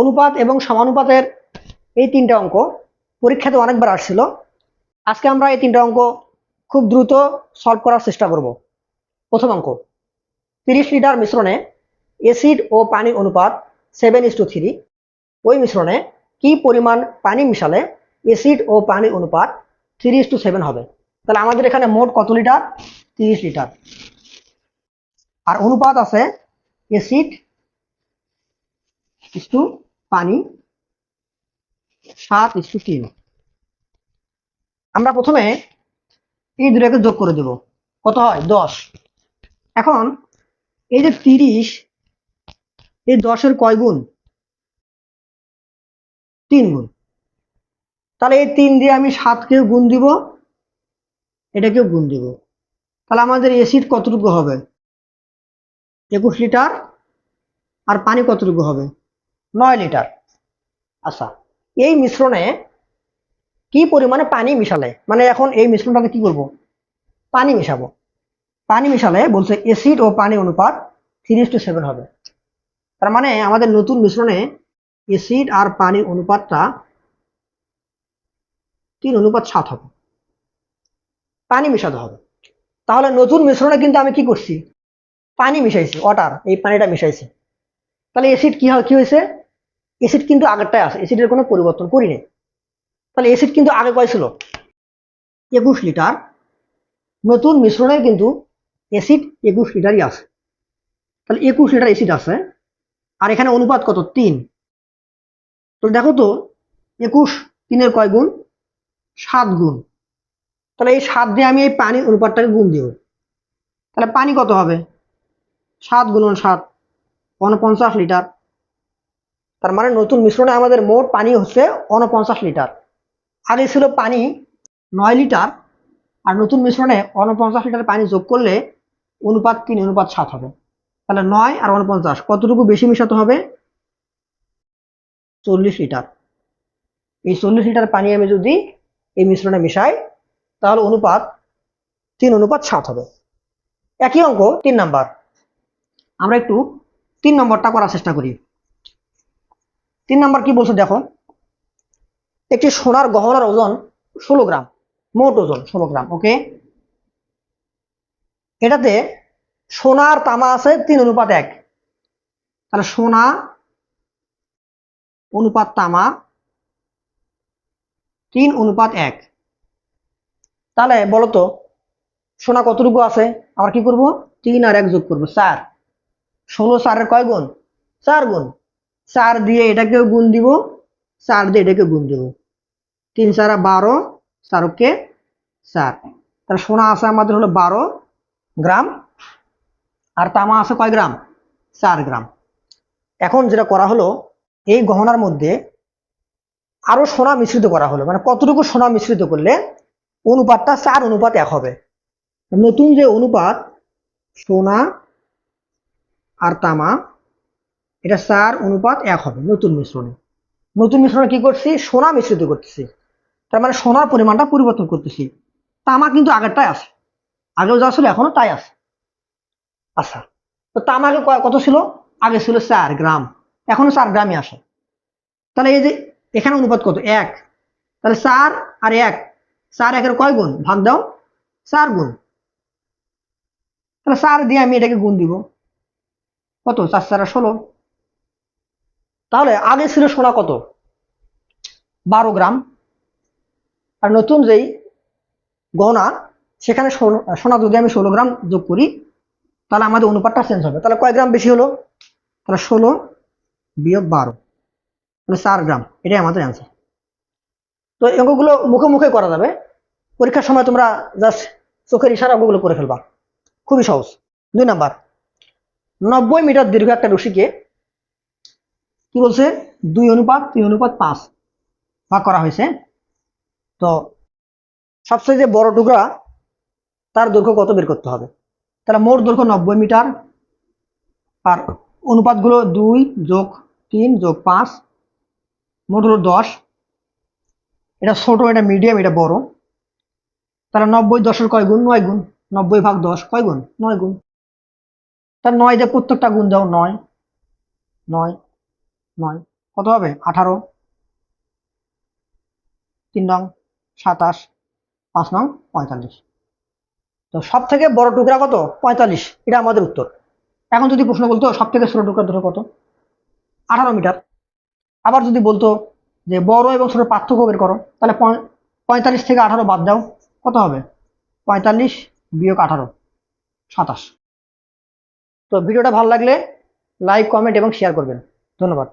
অনুপাত এবং সমানুপাতের এই তিনটা অঙ্ক পরীক্ষাতে অনেকবার আসছিল। আজকে আমরা এই তিনটা অঙ্ক খুব দ্রুত সলভ করার চেষ্টা করব। প্রথম অঙ্ক, তিরিশ লিটার মিশ্রণে অ্যাসিড ও পানির অনুপাত সেভেন ইস টু থ্রি ওই মিশ্রণে কি পরিমাণ পানি মিশালে অ্যাসিড ও পানির অনুপাত থ্রি ইস টু সেভেন হবে? তাহলে আমাদের এখানে মোট কত লিটার? তিরিশ লিটার। আর অনুপাত আছে অ্যাসিড ইস টু পানি সাত ইস টু তিন আমরা প্রথমে এই দুটাকে যোগ করে দেব। কত হয়? দশ। এখন এই যে তিরিশ, এই দশের কয় গুণ? তিন গুণ। তাহলে এই তিন দিয়ে আমি সাতকেও গুণ দিব, এটাকেও গুণ দিব। তাহলে আমাদের এসিড কতটুকু হবে? একুশ লিটার। আর পানি কতটুকু হবে? নয় লিটার। আচ্ছা এই মিশ্রণে কি পরিমাণে পানি মিশালে? মানে এখন এই মিশ্রণটাকে কি করব পানি মিশাবো। পানি মিশালে বলছে অ্যাসিড ও পানি অনুপাত থ্রি টু সেভেন হবে। তার মানে আমাদের নতুন মিশ্রণে অ্যাসিড আর পানির অনুপাতটা তিন, অনুপাত সাত হবে। পানি মিশাতে হবে। তাহলে নতুন মিশ্রণে কিন্তু আমি কি করছি? পানি মিশাইছি ওয়াটার এই পানিটা মিশাইছি। তাহলে অ্যাসিড কি হয়, কি হয়েছে? অ্যাসিড কিন্তু আগেরটাই আছে অ্যাসিডের কোনো পরিবর্তন করিনি তাহলে অ্যাসিড কিন্তু আগে কয় ছিল? একুশ লিটার। নতুন মিশ্রণে কিন্তু অ্যাসিড একুশ লিটারই আছে। তাহলে একুশ লিটার অ্যাসিড আছে, আর এখানে অনুপাত কত? তিন। তো দেখো তো, একুশ তিনের কয় গুণ? সাত গুণ। তাহলে এই সাত দিয়ে আমি এই পানি অনুপাতটাকে গুণ দিব। তাহলে পানি কত হবে? সাত গুণন সাত উনপঞ্চাশ লিটার। তার মানে নতুন মিশ্রণে আমাদের মোট পানি হচ্ছে উনপঞ্চাশ লিটার। আগে ছিল পানি নয় লিটার, আর নতুন মিশ্রণে উনপঞ্চাশ লিটার পানি যোগ করলে অনুপাত তিন, অনুপাত সাত হবে। তাহলে নয় আর উনপঞ্চাশ কতটুকু বেশি মিশাতে হবে? চল্লিশ লিটার। এই চল্লিশ লিটার পানি আমি যদি এই মিশ্রণে মিশাই, তাহলে অনুপাত তিন, অনুপাত সাত হবে। একই অঙ্ক, তিন নাম্বার। আমরা একটু তিন নম্বরটা করার চেষ্টা করি। তিন নম্বর কি বলছে দেখো? একটি সোনার গহনার ওজন ষোলো গ্রাম, মোট ওজন ষোলো গ্রাম ওকে এটাতে সোনার তামা আছে তিন অনুপাত এক। তাহলে সোনা, অনুপাত তামা, তিন অনুপাত এক। তাহলে বলতো, সোনা কতটুকু আছে? আমরা কি করব? তিন আর এক যোগ করব চার। ষোলো চারের কয় গুণ? চার গুণ। চার দিয়ে এটাকেও গুণ দিব, চার দিয়ে এটাকে গুণ দিব। তিন চারা বারো, চারকে চার। তাহলে সোনা আছে আমাদের হলো বারো গ্রাম, আর তামা আছে কয় গ্রাম? চার গ্রাম। এখন যেটা করা হলো, এই গহনার মধ্যে আরও সোনা মিশ্রিত করা হলো। মানে কতটুকু সোনা মিশ্রিত করলে অনুপাতটা চার অনুপাত এক হবে। নতুন যে অনুপাত সোনা আর তামা এটা চার অনুপাত এক হবে, নতুন মিশ্রণে। নতুন মিশ্রণে কি করছি? সোনা মিশ্রিত করতেছি। তার মানে সোনার পরিমাণটা পরিবর্তন করতেছি। তামা কিন্তু আগেরটাই আছে। আগেও যা ছিল এখনও তাই আছে। আচ্ছা তো তামা আগে কত ছিল? আগে ছিল চার গ্রাম। এখনও চার গ্রামই আসে তাহলে এই যে এখানে অনুপাত কত? এক। তাহলে চার আর এক, চার একের কয় গুণ? ভাগ দাও, চার গুণ। তাহলে চার দিয়ে আমি এটাকে গুণ দিব। কত? চার, চারা ষোলো। তাহলে আগে ছিল সোনা কত? বারো গ্রাম। আর নতুন যেই গহনা, সেখানে সোনা যদি আমি ষোলো গ্রাম যোগ করি, তাহলে আমাদের অনুপাতটা চেঞ্জ হবে। তাহলে কয় গ্রাম বেশি হলো? তাহলে ষোলো বিয়োগ বারো মানে চার গ্রাম। এটাই আমাদের অ্যান্সার তো অঙ্কগুলো মুখে মুখে করা যাবে। পরীক্ষার সময় তোমরা জাস্ট চোখের ইশারা অঙ্কগুলো করে ফেলবা। খুবই সহজ। দুই নাম্বার, নব্বই মিটার দীর্ঘ একটা রশিকে কি বলছে? দুই অনুপাত, তিন অনুপাত, পাঁচ। ভাগ করা হয়েছে। তো সবচেয়ে যে বড় টুকরা, তার দৈর্ঘ্য কত বের করতে হবে? তাহলে মোট দৈর্ঘ্য নব্বই মিটার। আর অনুপাতগুলো দুই যোগ তিন যোগ পাঁচ, মোট হলো দশ। এটা ছোট, এটা মিডিয়াম এটা বড়। তাহলে নব্বই দশের কয় গুণ? নয় গুণ। নব্বই ভাগ দশ, কয় গুণ? নয় গুণ। তার নয় দিয়ে প্রত্যেকটা গুণ দাও নয়। নয়। নয়। কত হবে? আঠারো। তিন নং, সাতাশ। পাঁচ নং, পঁয়তাল্লিশ। তো সব থেকে বড় টুকরা কত? পঁয়তাল্লিশ। এটা আমাদের উত্তর। এখন যদি প্রশ্ন বলতো সব থেকে ছোট টুকরা দুটো কত? আঠারো মিটার। আবার যদি বলতো যে বড় এবং ছোট পার্থক্য বের করো, তাহলে পঁয়- পঁয়তাল্লিশ থেকে আঠারো বাদ দাও। কত হবে? পঁয়তাল্লিশ বিয়োগ আঠারো, সাতাশ। তো ভিডিওটা ভালো লাগলে লাইক, কমেন্ট এবং শেয়ার করবেন। ধন্যবাদ।